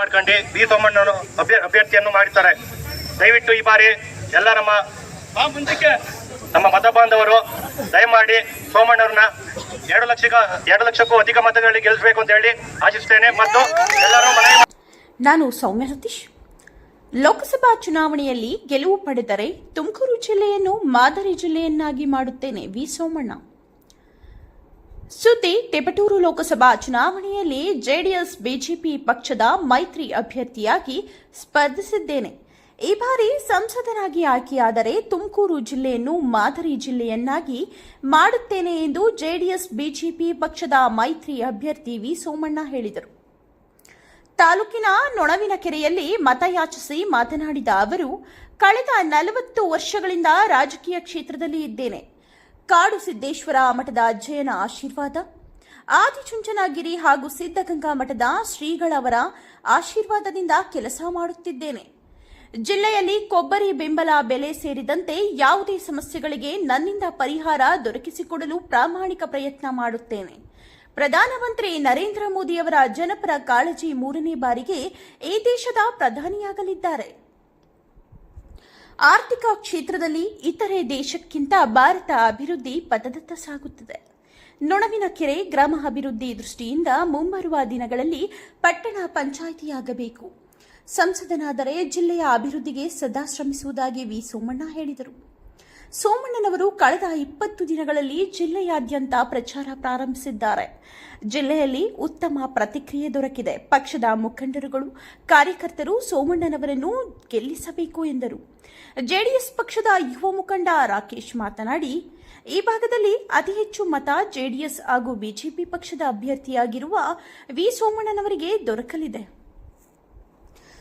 ಮಾಡ್ಕೊಂಡು ಬಿ ಸೋಮಣ್ಣನ ಅಭ್ಯ ಅಭ್ಯರ್ಥಿಯನ್ನು ಮಾಡಿದ್ದಾರೆ. ದಯವಿಟ್ಟು ಈ ಬಾರಿ ಎಲ್ಲ ನಮ್ಮ ನಮ್ಮ ಮತ ಬಾಂಧವರು ದಯಮಾಡಿ ಸೋಮಣ್ಣವ್ರನ್ನ ಎರಡು ಲಕ್ಷ ಎರಡು ಲಕ್ಷಕ್ಕೂ ಅಧಿಕ ಮತಗಳಲ್ಲಿ ಗೆಲ್ಲಿಸಬೇಕು ಅಂತ ಹೇಳಿ ಆಶಿಸ್ತೇನೆ ಮತ್ತು ಎಲ್ಲರೂ ಮನವಿ ನಾನು ಸೌಮ್ಯ ಸತೀಶ್. ಲೋಕಸಭಾ ಚುನಾವಣೆಯಲ್ಲಿ ಗೆಲುವು ಪಡೆದರೆ ತುಮಕೂರು ಜಿಲ್ಲೆಯನ್ನು ಮಾದರಿ ಜಿಲ್ಲೆಯನ್ನಾಗಿ ಮಾಡುತ್ತೇನೆ ವಿ ಸೋಮಣ್ಣ. ಸುದ್ದಿ ತಿಪಟೂರು ಲೋಕಸಭಾ ಚುನಾವಣೆಯಲ್ಲಿ ಜೆಡಿಎಸ್, ಬಿಜೆಪಿ ಪಕ್ಷದ ಮೈತ್ರಿ ಅಭ್ಯರ್ಥಿಯಾಗಿ ಸ್ಪರ್ಧಿಸಿದ್ದೇನೆ. ಈ ಬಾರಿ ಸಂಸದರಾಗಿ ಆಯ್ಕೆಯಾದರೆ ತುಮಕೂರು ಜಿಲ್ಲೆಯನ್ನು ಮಾದರಿ ಜಿಲ್ಲೆಯನ್ನಾಗಿ ಮಾಡುತ್ತೇನೆ ಎಂದು ಜೆಡಿಎಸ್, ಬಿಜೆಪಿ ಪಕ್ಷದ ಮೈತ್ರಿ ಅಭ್ಯರ್ಥಿ ವಿ. ಸೋಮಣ್ಣ ಹೇಳಿದರು. ತಾಲೂಕಿನ ನೊಣವಿನಕೆರೆಯಲ್ಲಿ ಮತಯಾಚಿಸಿ ಮಾತನಾಡಿದ ಅವರು, ಕಳೆದ ನಲವತ್ತು ವರ್ಷಗಳಿಂದ ರಾಜಕೀಯ ಕ್ಷೇತ್ರದಲ್ಲಿ ಇದ್ದೇನೆ. ಕಾಡು ಸಿದ್ದೇಶ್ವರ ಮಠದ ಅಜ್ಜಯನ ಆಶೀರ್ವಾದ. ಆದಿಚುಂಚನಗಿರಿ ಹಾಗೂ ಸಿದ್ಧಗಂಗಾ ಮಠದ ಶ್ರೀಗಳವರ ಆಶೀರ್ವಾದದಿಂದ ಕೆಲಸ ಮಾಡುತ್ತಿದ್ದೇನೆ. ಜಿಲ್ಲೆಯಲ್ಲಿ ಕೊಬ್ಬರಿ ಬೆಂಬಲ ಬೆಲೆ ಸೇರಿದಂತೆ ಯಾವುದೇ ಸಮಸ್ಯೆಗಳಿಗೆ ನನ್ನಿಂದ ಪರಿಹಾರ ದೊರಕಿಸಿಕೊಡಲು ಪ್ರಾಮಾಣಿಕ ಪ್ರಯತ್ನ ಮಾಡುತ್ತೇನೆ. ಪ್ರಧಾನಮಂತ್ರಿ ನರೇಂದ್ರ ಮೋದಿಯವರ ಜನಪರ ಕಾಳಜಿ ಮೂರನೇ ಬಾರಿಗೆ ಈ ದೇಶದ ಪ್ರಧಾನಿಯಾಗಲಿದ್ದಾರೆ. ಆರ್ಥಿಕ ಕ್ಷೇತ್ರದಲ್ಲಿ ಇತರೆ ದೇಶಕ್ಕಿಂತ ಭಾರತ ಅಭಿವೃದ್ಧಿ ಪದದತ್ತ ಸಾಗುತ್ತದೆ. ನೊಣವಿನ ಕೆರೆ ಗ್ರಾಮ ಅಭಿವೃದ್ಧಿ ದೃಷ್ಟಿಯಿಂದ ಮುಂಬರುವ ದಿನಗಳಲ್ಲಿ ಪಟ್ಟಣ ಪಂಚಾಯಿತಿಯಾಗಬೇಕು. ಸಂಸದನಾದರೆ ಜಿಲ್ಲೆಯ ಅಭಿವೃದ್ಧಿಗೆ ಸದಾ ಶ್ರಮಿಸುವುದಾಗಿ ವಿ ಸೋಮಣ್ಣ ಹೇಳಿದರು. ಸೋಮಣ್ಣನವರು ಕಳೆದ ಇಪ್ಪತ್ತು ದಿನಗಳಲ್ಲಿ ಜಿಲ್ಲೆಯಾದ್ಯಂತ ಪ್ರಚಾರ ಪ್ರಾರಂಭಿಸಿದ್ದಾರೆ. ಜಿಲ್ಲೆಯಲ್ಲಿ ಉತ್ತಮ ಪ್ರತಿಕ್ರಿಯೆ ದೊರಕಿದೆ. ಪಕ್ಷದ ಮುಖಂಡರುಗಳು, ಕಾರ್ಯಕರ್ತರು ಸೋಮಣ್ಣನವರನ್ನು ಗೆಲ್ಲಿಸಬೇಕು ಎಂದರು. ಜೆಡಿಎಸ್ ಪಕ್ಷದ ಯುವ ಮುಖಂಡ ರಾಕೇಶ್ ಮಾತನಾಡಿ, ಈ ಭಾಗದಲ್ಲಿ ಅತಿ ಹೆಚ್ಚು ಮತ ಜೆಡಿಎಸ್ ಹಾಗೂ ಬಿಜೆಪಿ ಪಕ್ಷದ ಅಭ್ಯರ್ಥಿಯಾಗಿರುವ ವಿ ಸೋಮಣ್ಣನವರಿಗೆ ದೊರಕಲಿದೆ.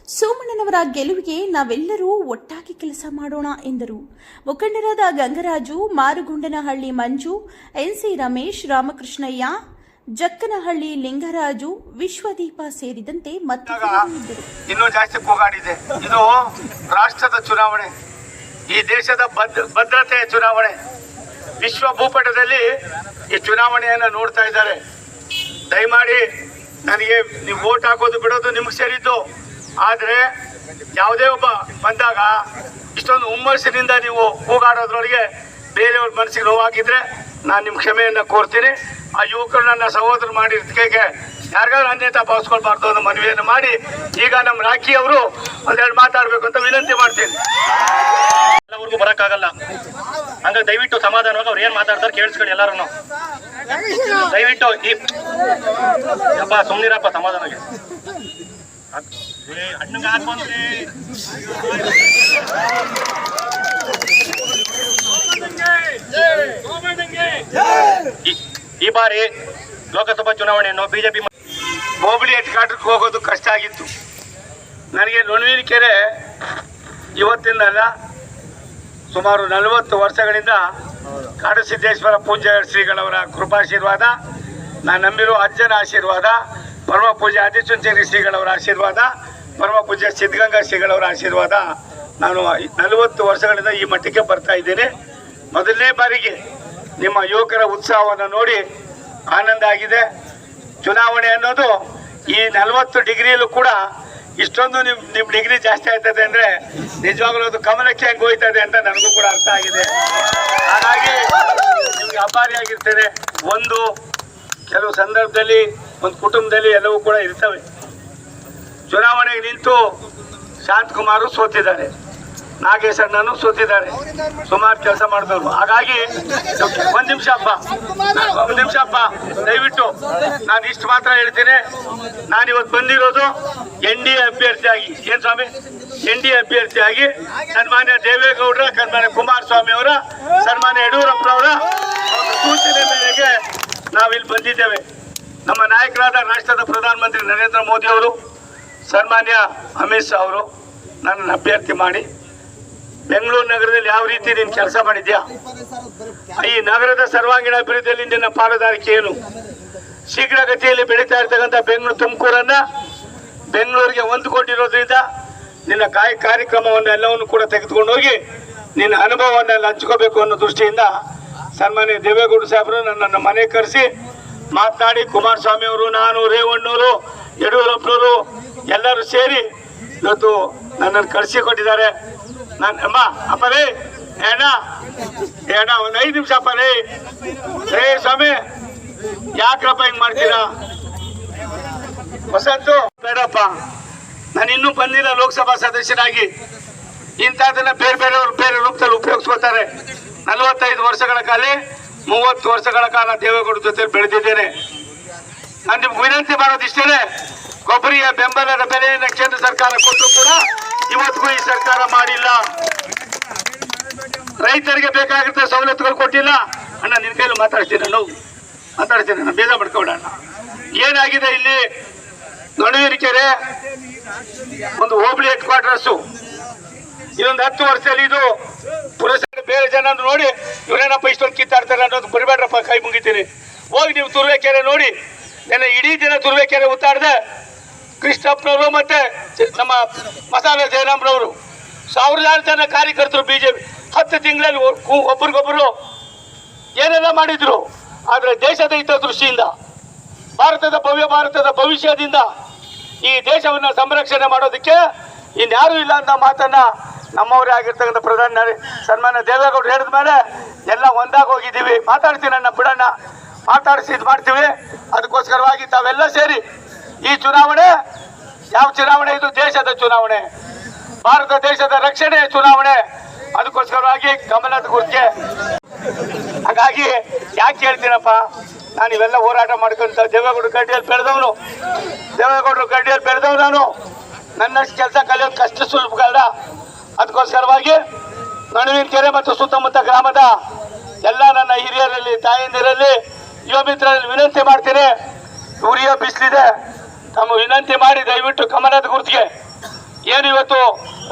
ಸೋಮಣ್ಣನವರ ಗೆಲುವಿಗೆ ನಾವೆಲ್ಲರೂ ಒಟ್ಟಾಗಿ ಕೆಲಸ ಮಾಡೋಣ ಎಂದರು. ಮುಖಂಡರಾದ ಗಂಗರಾಜು ಮಾರುಗುಂಡನಹಳ್ಳಿ ಮಂಜು ಎನ್ಸಿ ರಮೇಶ್ ರಾಮಕೃಷ್ಣಯ್ಯ ಜಕ್ಕನಹಳ್ಳಿ ಲಿಂಗರಾಜು ವಿಶ್ವದೀಪ ಸೇರಿದಂತೆ ಇನ್ನೂ ಜಾಸ್ತಿ ಕೂಗಾಡಿದೆ. ಇದು ರಾಷ್ಟ್ರದ ಚುನಾವಣೆ. ಈ ದೇಶದ ಭದ್ ಭದ್ರತೆಯ ಚುನಾವಣೆ. ವಿಶ್ವ ಭೂಪಟದಲ್ಲಿ ಈ ಚುನಾವಣೆಯನ್ನು ನೋಡ್ತಾ ಇದ್ದಾರೆ. ದಯಮಾಡಿ ನನಗೆ ನೀವು ವೋಟ್ ಹಾಕೋದು ಬಿಡೋದು ನಿಮ್ಗೆ ಸೇರಿದ್ದು. ಆದರೆ ಯಾವುದೇ ಒಬ್ಬ ಬಂದಾಗ ಇಷ್ಟೊಂದು ಹುಮ್ಮಸ್ಸಿನಿಂದ ನೀವು ಹೋಗಾಡೋದ್ರೊಳಗೆ ಬೇರೆಯವ್ರ ಮನಸ್ಸಿಗೆ ನೋವಾಗಿದ್ರೆ ನಾನು ನಿಮ್ಮ ಕ್ಷಮೆಯನ್ನು ಕೋರ್ತೀನಿ. ಆ ಯುವಕರು ನನ್ನ ಸಹೋದರ ಮಾಡಿದ್ದಕ್ಕೆ ಯಾರಿಗಾದ್ರೂ ಅನ್ಯತಾ ಭಾವಿಸ್ಕೊಳ್ಬಾರ್ದು ಅನ್ನೋ ಮನವಿಯನ್ನು ಮಾಡಿ ಈಗ ನಮ್ಮ ರಾಖಿ ಅವರು ಒಂದೆರಡು ಮಾತಾಡಬೇಕು ಅಂತ ವಿನಂತಿ ಮಾಡ್ತೀನಿ. ಎಲ್ಲವರೆಗೂ ಬರಕ್ಕಾಗಲ್ಲ. ಹಂಗ ದಯವಿಟ್ಟು ಸಮಾಧಾನವಾಗಿ ಅವ್ರು ಏನ್ ಮಾತಾಡ್ತಾರೆ ಕೇಳಿಸ್ಕೊಳ್ಳಿ ಎಲ್ಲರೂ ದಯವಿಟ್ಟು ಈ ಸುಮ್ಮನಿರಪ್ಪ ಸುಮ್ನಿರಪ್ಪ ಸಮಾಧಾನವಾಗಿ. ಈ- ಬಾರಿ ಲೋಕಸಭಾ ಚುನಾವಣೆಯನ್ನು ಬಿಜೆಪಿ ಹೋಬಳಿ ಹೆಡ್ಕಾಟ್ರಿಗೆ ಹೋಗೋದು ಕಷ್ಟ ಆಗಿತ್ತು. ನನಗೆ ನೊಣವಿನ ಕೆರೆ ಇವತ್ತಿಂದಲ್ಲ ಸುಮಾರು ನಲವತ್ತು ವರ್ಷಗಳಿಂದ ಕಾಡಸಿದ್ದೇಶ್ವರ ಪೂಜೆ ಶ್ರೀಗಳವರ ಕೃಪಾಶೀರ್ವಾದ, ನಾನು ನಂಬಿರೋ ಅಜ್ಜನ ಆಶೀರ್ವಾದ ಪರಮ ಪೂಜೆ ಆದಿಚುಂಚೇರಿ ಶ್ರೀಗಳವರ ಆಶೀರ್ವಾದ ಪರಮ ಪೂಜ್ಯ ಸಿದ್ಧಗಂಗಾ ಶ್ರೀಗಳವರ ಆಶೀರ್ವಾದ ನಾನು ನಲವತ್ತು ವರ್ಷಗಳಿಂದ ಈ ಮಟ್ಟಕ್ಕೆ ಬರ್ತಾ ಇದ್ದೇನೆ. ಮೊದಲನೇ ಬಾರಿಗೆ ನಿಮ್ಮ ಯುವಕರ ಉತ್ಸಾಹವನ್ನು ನೋಡಿ ಆನಂದ ಆಗಿದೆ. ಚುನಾವಣೆ ಅನ್ನೋದು ಈ ನಲವತ್ತು ಡಿಗ್ರಿಯಲ್ಲೂ ಕೂಡ ಇಷ್ಟೊಂದು ನಿಮ್ ನಿಮ್ ಡಿಗ್ರಿ ಜಾಸ್ತಿ ಆಯ್ತದೆ ಅಂದ್ರೆ ನಿಜವಾಗ್ಲೂ ಅದು ಕಮಲಕ್ಕೆ ಹೆಂಗ್ ಹೋಯ್ತದೆ ಅಂತ ನನಗೂ ಕೂಡ ಅರ್ಥ ಆಗಿದೆ. ಹಾಗಾಗಿ ನಿಮ್ಗೆ ಅಪಾರಿಯಾಗಿರ್ತೇನೆ ಒಂದು ಕೆಲವು ಸಂದರ್ಭದಲ್ಲಿ, ಒಂದು ಕುಟುಂಬದಲ್ಲಿ ಎಲ್ಲವೂ ಕೂಡ ಇರ್ತವೆ. ಚುನಾವಣೆಗೆ ನಿಂತು ಶಾಂತಕುಮಾರು ಸೋತಿದ್ದಾರೆ. ನಾಗೇಶ್ ಅಣ್ಣನು ಸೋತಿದ್ದಾರೆ. ಸುಮಾರು ಕೆಲಸ ಮಾಡಿದವರು. ಹಾಗಾಗಿ ಒಂದ್ ನಿಮಿಷ ಅಪ್ಪ. ಒಂದ್ ನಿಮಿಷ ಅಪ್ಪ. ದಯವಿಟ್ಟು ನಾನು ಇಷ್ಟು ಮಾತ್ರ ಹೇಳ್ತೀನಿ. ನಾನು ಇವತ್ತು ಬಂದಿರೋದು ಎನ್ ಡಿ ಎ ಅಭ್ಯರ್ಥಿಯಾಗಿ. ಏನ್ ಸ್ವಾಮಿ? ಎನ್ ಡಿ ಎ ಅಭ್ಯರ್ಥಿಯಾಗಿ ಸನ್ಮಾನ್ಯ ದೇವೇಗೌಡರ, ಸನ್ಮಾನ್ಯ ಕುಮಾರಸ್ವಾಮಿ ಅವರ, ಸನ್ಮಾನ್ಯ ಯಡಿಯೂರಪ್ಪನವರ ಸೂಚನೆ ಮೇರೆಗೆ ನಾವಿಲ್ಲಿ ಬಂದಿದ್ದೇವೆ. ನಮ್ಮ ನಾಯಕರಾದ ರಾಷ್ಟ್ರದ ಪ್ರಧಾನಮಂತ್ರಿ ನರೇಂದ್ರ ಮೋದಿ ಅವರು ಸನ್ಮಾನ್ಯ ಅಮಿತ್ ಶಾ ಅವರು ನನ್ನ ಅಭ್ಯರ್ಥಿ ಮಾಡಿ, ಬೆಂಗಳೂರು ನಗರದಲ್ಲಿ ಯಾವ ರೀತಿ ನೀನು ಕೆಲಸ ಮಾಡಿದ್ಯಾ? ಈ ನಗರದ ಸರ್ವಾಂಗೀಣ ಅಭಿವೃದ್ಧಿಯಲ್ಲಿ ನಿನ್ನ ಪಾಲುದಾರಿಕೆ ಏನು? ಶೀಘ್ರಗತಿಯಲ್ಲಿ ಬೆಳೀತಾ ಇರ್ತಕ್ಕಂಥ ಬೆಂಗಳೂರು ತುಮಕೂರನ್ನ ಬೆಂಗಳೂರಿಗೆ ಹೊಂದಿಕೊಂಡಿರೋದ್ರಿಂದ ನಿನ್ನ ಕಾಯ ಕಾರ್ಯಕ್ರಮವನ್ನು ಎಲ್ಲವನ್ನು ಕೂಡ ತೆಗೆದುಕೊಂಡು ಹೋಗಿ ನಿನ್ನ ಅನುಭವವನ್ನು ಹಂಚ್ಕೋಬೇಕು ಅನ್ನೋ ದೃಷ್ಟಿಯಿಂದ ಸನ್ಮಾನ್ಯ ದೇವೇಗೌಡ ಸಾಹೇಬರು ನನ್ನನ್ನು ಮನೆ ಕರೆಸಿ ಮಾತನಾಡಿ ಕುಮಾರಸ್ವಾಮಿ ಅವರು, ನಾನು ರೇವಣ್ಣವರು ಯಡಿಯೂರಪ್ಪನವರು ಎಲ್ಲರೂ ಸೇರಿ ಇವತ್ತು ನನ್ನನ್ನು ಕಳಿಸಿ ಕೊಟ್ಟಿದ್ದಾರೆ ನಾನು, ಅಮ್ಮ, ಅಪ್ಪ ರೇ, ಏನ? ಏನ, ಒಂದು ಐದು ನಿಮಿಷ ಅಪ್ಪ ರೇ. ರೇ ಸ್ವಾಮಿ, ಯಾಕ್ರಪ್ಪ ಹಿಂಗೆ ಮಾಡ್ತೀರಾ? ಹೊಸತ್ತು ಬೇಡಪ್ಪ. ನಾನು ಇನ್ನೂ ಬಂದಿಲ್ಲ ಲೋಕಸಭಾ ಸದಸ್ಯರಾಗಿ. ಇಂಥದನ್ನ ಬೇರೆ ಬೇರೆಯವರು ಬೇರೆ ರೂಪದಲ್ಲಿ ಉಪಯೋಗಿಸ್ಕೋತಾರೆ ನಲವತ್ತೈದು ವರ್ಷಗಳ ಕಾಲ ಮೂವತ್ತು ವರ್ಷಗಳ ಕಾಲ ದೇವೇಗೌಡ ಜೊತೆ ಬೆಳೆದಿದ್ದೇನೆ. ನಾನು ನಿಮ್ಗೆ ವಿನಂತಿ ಮಾಡೋದಿಷ್ಟೇ ಕೊಬ್ಬರಿಯ ಬೆಂಬಲದ ಬೆಲೆಯನ್ನು ಕೇಂದ್ರ ಸರ್ಕಾರ ಕೊಟ್ಟು ಕೂಡ ಇವತ್ತಿಗೂ ಈ ಸರ್ಕಾರ ಮಾಡಿಲ್ಲ. ರೈತರಿಗೆ ಬೇಕಾಗಿದ್ದ ಸವಲತ್ತುಗಳು ಕೊಟ್ಟಿಲ್ಲ. ಅಣ್ಣ, ನಿನ್ನ ಕೈಲಿ ಮಾತಾಡ್ತೀನಿ ನಾನು ಮಾತಾಡ್ತೀನಿ ನಾನು ಬೇಜ ಮಾಡ್ಕೊಡೋಣ ಏನಾಗಿದೆ ಇಲ್ಲಿ? ಕೆರೆ ಒಂದು ಹೋಬಳಿ ಹೆಡ್ ಕ್ವಾರ್ಟರ್ಸು ಇದೊಂದು ಹತ್ತು ವರ್ಷದಲ್ಲಿ ಇದು ಪುರಸಭೆ, ಬೇರೆ ಜನ ನೋಡಿ ಇವರೇನಪ್ಪ ಇಷ್ಟೊಂದು ಕಿತ್ತಾಡ್ತಾರೆ ಅನ್ನೋದು ಬರಬೇಡ್ರಪ್ಪ ಕೈ ಮುಗಿತೀನಿ. ಹೋಗಿ ನೀವು ತುರ್ವೇಕೆರೆ ನೋಡಿ. ನನ್ನ ಇಡೀ ದಿನ ತುರ್ವೇಕೆರೆ ಉತ್ತಾಡ್ದೆ. ಕೃಷ್ಣಪ್ಪನವರು ಮತ್ತೆ ನಮ್ಮ ಮಸಾಲ ಜಯರಾಮ್ರವರು. ಸಾವಿರಾರು ಜನ ಕಾರ್ಯಕರ್ತರು ಬಿಜೆಪಿ. ಹತ್ತು ತಿಂಗಳಲ್ಲಿ ಒಬ್ರಿಗೊಬ್ಬರು ಏನೆಲ್ಲ ಮಾಡಿದ್ರು. ಆದರೆ ದೇಶದ ಹಿತದೃಷ್ಟಿಯಿಂದ ಭಾರತದ ಭವ್ಯ ಭಾರತದ ಭವಿಷ್ಯದಿಂದ ಈ ದೇಶವನ್ನು ಸಂರಕ್ಷಣೆ ಮಾಡೋದಕ್ಕೆ ಇನ್ಯಾರೂ ಇಲ್ಲ ಅಂತ ಮಾತನ್ನ ನಮ್ಮವರೇ ಆಗಿರ್ತಕ್ಕಂಥ ಪ್ರಧಾನಿ ಸನ್ಮಾನ್ಯ ದೇವೇಗೌಡರು ಹೇಳಿದ ಮೇಲೆ ಎಲ್ಲ ಒಂದಾಗಿ ಹೋಗಿದ್ದೀವಿ. ಮಾತಾಡ್ತೀನಿ ಅಣ್ಣ ಬಿಡಣ್ಣ ಮಾತಾಡಿಸಿ ಇದು ಮಾಡ್ತೀವಿ. ಅದಕ್ಕೋಸ್ಕರವಾಗಿ ತಾವೆಲ್ಲ ಸೇರಿ ಈ ಚುನಾವಣೆ ಯಾವ ಚುನಾವಣೆ? ಇದು ದೇಶದ ಚುನಾವಣೆ. ಭಾರತ ದೇಶದ ರಕ್ಷಣೆ ಚುನಾವಣೆ. ಅದಕ್ಕೋಸ್ಕರವಾಗಿ ಗಮನದ ಗುರ್ತಿಗೆ ಹಾಗಾಗಿ ಯಾಕೆ ಹೇಳ್ತೀನಪ್ಪ? ನಾನು ಇವೆಲ್ಲ ಹೋರಾಟ ಮಾಡ್ಕೊಂತ ದೇವೇಗೌಡರು ಗಡ್ಡಿಯಲ್ಲಿ ಬೆಳೆದವನು. ದೇವೇಗೌಡರು ಗಡ್ಡಿಯಲ್ಲಿ ಬೆಳೆದವನು ನಾನು. ನನ್ನಷ್ಟು ಕೆಲಸ ಕಲಿಯೋದು ಕಷ್ಟ ಸುಲಭಗಲ್ಲ ಅದಕ್ಕೋಸ್ಕರವಾಗಿ ನಡುವಿನ ಕೆರೆ ಮತ್ತು ಸುತ್ತಮುತ್ತ ಗ್ರಾಮದ ಎಲ್ಲ ನನ್ನ ಹಿರಿಯರಲ್ಲಿ, ತಾಯಂದಿರಲ್ಲಿ ಯುವ ಮಿತ್ರರಲ್ಲಿ ವಿನಂತಿ ಮಾಡ್ತೀನಿ. ಉರಿಯ ಬಿಸಿಲಿದೆ. ತಮ್ಮ ವಿನಂತಿ ಮಾಡಿ ದಯವಿಟ್ಟು ಕಮಲದ ಗುರುತಿಗೆ ಏನು ಇವತ್ತು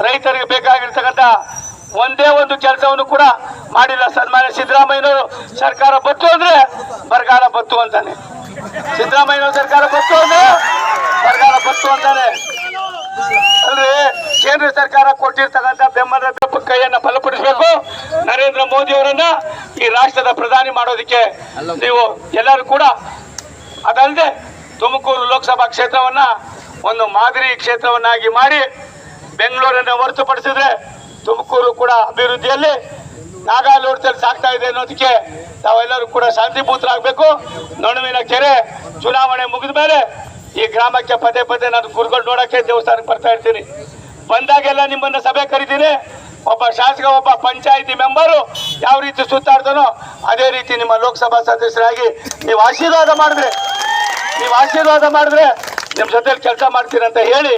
ರೈತರಿಗೆ ಬೇಕಾಗಿರ್ತಕ್ಕಂಥ ಒಂದೇ ಒಂದು ಕೆಲಸವನ್ನು ಕೂಡ ಮಾಡಿಲ್ಲ. ಸನ್ಮಾನ್ಯ ಸಿದ್ದರಾಮಯ್ಯನವರು ಸರ್ಕಾರ ಬತ್ತು ಅಂದ್ರೆ ಬರಗಾಲ ಬತ್ತು ಅಂತಾನೆ. ಸಿದ್ದರಾಮಯ್ಯನವರು ಸರ್ಕಾರ ಬತ್ತು ಅಂದ್ರೆ ಬರಗಾಲ ಬತ್ತು ಅಂತಾನೆ. ಸರ್ಕಾರ ಕೊಟ್ಟಿರ್ತಕ್ಕಂಥ ಬೆಂಬಲ ಕೈಯನ್ನ ಬಲಪಡಿಸಬೇಕು. ನರೇಂದ್ರ ಮೋದಿ ಅವರನ್ನ ಈ ರಾಷ್ಟ್ರದ ಪ್ರಧಾನಿ ಮಾಡೋದಕ್ಕೆ ನೀವು ಎಲ್ಲರೂ ಕೂಡ ಅದಲ್ಲದೆ ತುಮಕೂರು ಲೋಕಸಭಾ ಕ್ಷೇತ್ರವನ್ನ ಒಂದು ಮಾದರಿ ಕ್ಷೇತ್ರವನ್ನಾಗಿ ಮಾಡಿ ಬೆಂಗಳೂರನ್ನ ಹೊರತುಪಡಿಸಿದ್ರೆ ತುಮಕೂರು ಕೂಡ ಅಭಿವೃದ್ಧಿಯಲ್ಲಿ ನಾಗಾಲೋಟದಲ್ಲಿ ಸಾಕ್ತಾ ಇದೆ ಅನ್ನೋದಕ್ಕೆ ತಾವೆಲ್ಲರೂ ಕೂಡ ಶಾಂತಿಭೂತರಾಗಬೇಕು. ನಡುವಿನ ಕೆರೆ ಚುನಾವಣೆ ಮುಗಿದ ಮೇಲೆ ಈ ಗ್ರಾಮಕ್ಕೆ ಪದೇ ಪದೇ ನಾನು ಗುರುಗಳು ನೋಡೋಕ್ಕೆ ದೇವಸ್ಥಾನಕ್ಕೆ ಬರ್ತಾ ಇರ್ತೀನಿ. ಬಂದಾಗೆಲ್ಲ ನಿಮ್ಮನ್ನ ಸಭೆ ಕರಿತೀನಿ. ಒಬ್ಬ ಶಾಸಕ, ಒಬ್ಬ ಪಂಚಾಯಿತಿ ಮೆಂಬರು ಯಾವ ರೀತಿ ಸುತ್ತಾಡ್ತಾನೋ ಅದೇ ರೀತಿ ನಿಮ್ಮ ಲೋಕಸಭಾ ಸದಸ್ಯರಾಗಿ ನೀವು ಆಶೀರ್ವಾದ ಮಾಡಿದ್ರೆ, ನೀವು ಆಶೀರ್ವಾದ ಮಾಡಿದ್ರೆ ನಿಮ್ಮ ಜೊತೆಲಿ ಕೆಲಸ ಮಾಡ್ತೀರಂತ ಹೇಳಿ